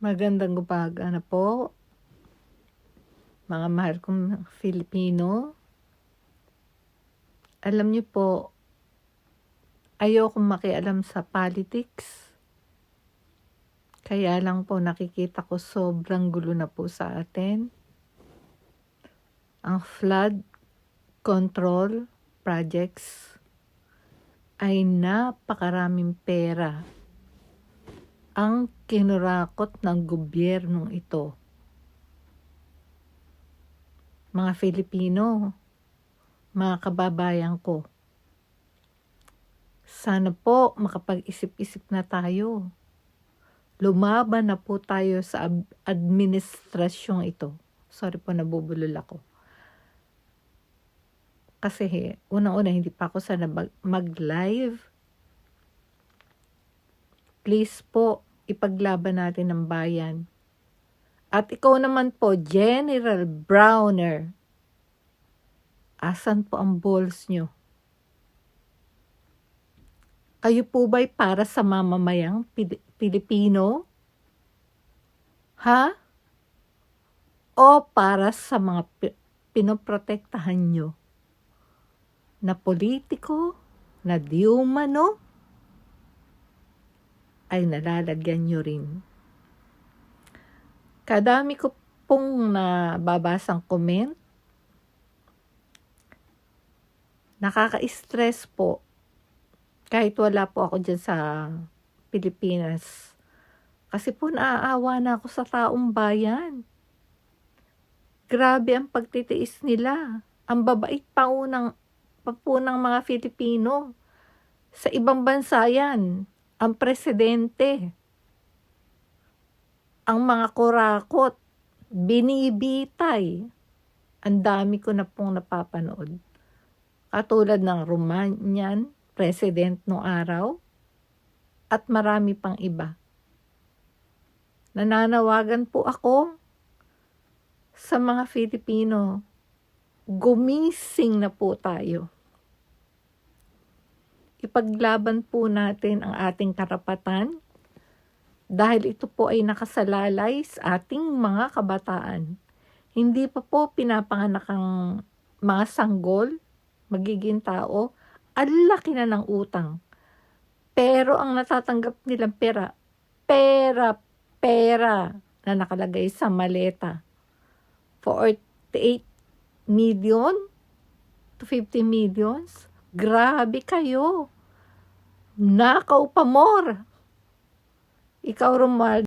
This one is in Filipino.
Magandang umaga na po. Mga mahal kong Filipino. Alam niyo po, ayokong makialam sa politics. Kaya lang po nakikita ko sobrang gulo na po sa atin. Ang flood control projects ay napakaraming pera ang kinurakot ng gobyernong ito. Mga Filipino, mga kababayan ko, sana po makapag-isip-isip na tayo. Lumaban na po tayo sa administrasyong ito. Sorry po, nabubulol ako. Kasi unang-una, hindi pa ako sana mag- mag-live please po, ipaglaban natin ng bayan. At ikaw naman po, General Browner, asan po ang balls nyo? Kayo po ba'y para sa mamamayang Pil- Pilipino? Ha? O para sa mga pi- pinoprotektahan nyo? Na politiko? Na di umano? Ay nalalagyan nyo rin. Kadami ko pong nababasang comment. Nakaka-stress po. Kahit wala po ako dyan sa Pilipinas. Kasi po naaawa na ako sa taong bayan. Grabe ang pagtitiis nila. Ang babait pa unang pa po ng mga Filipino. Sa ibang bansa yan, ang presidente, ang mga kurakot, binibitay. Ang dami ko na pong napapanood. Katulad ng Romanian president no araw at marami pang iba. Nananawagan po ako sa mga Filipino, gumising na po tayo ipaglaban po natin ang ating karapatan dahil ito po ay nakasalalay sa ating mga kabataan. Hindi pa po pinapanganak ang mga sanggol, magiging tao, ang laki na ng utang. Pero ang natatanggap nilang pera, pera, pera na nakalagay sa maleta. 48 million to 50 millions. Grabe kayo. Nakaw pa more. Ikaw, Romuald,